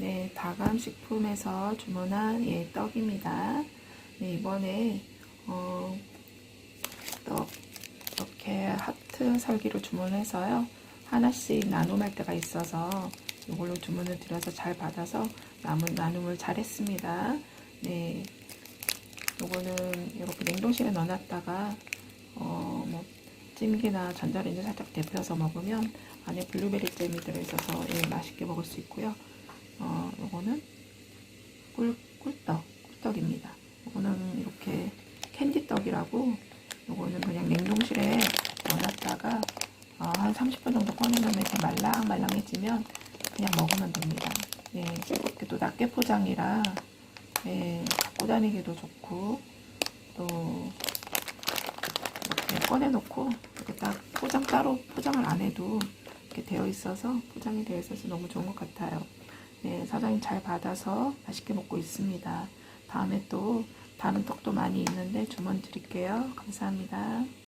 네, 다감 식품에서 주문한 예, 떡입니다. 네, 이번에 어, 떡 이렇게 하트 설기로 주문해서요. 하나씩 나눔할 때가 있어서 이걸로 주문을 드려서 잘 받아서 남은 나눔을 잘 했습니다. 네. 요거는 이렇게 냉동실에 넣어놨다가 어, 뭐 찜기나 전자레인지 살짝 데펴서 먹으면 안에 블루베리 잼이 들어있어서 예, 맛있게 먹을 수 있고요. 어, 요거는 꿀, 꿀떡, 꿀떡입니다. 요거는 이렇게 캔디떡이라고 요거는 그냥 냉동실에 넣어놨다가 어, 한 30분 정도 꺼내놓으면 이렇게 말랑말랑해지면 그냥 먹으면 됩니다. 네, 이렇게 또 낱개 포장이라 네, 갖고 다니기도 좋고 또 이렇게 꺼내놓고 이렇게 딱 포장 따로 포장을 안 해도 이렇게 되어 있어서 포장이 되어 있어서 너무 좋은 것 같아요. 네, 사장님 잘 받아서 맛있게 먹고 있습니다. 다음에 또 다른 떡도 많이 있는데 주문 드릴게요. 감사합니다.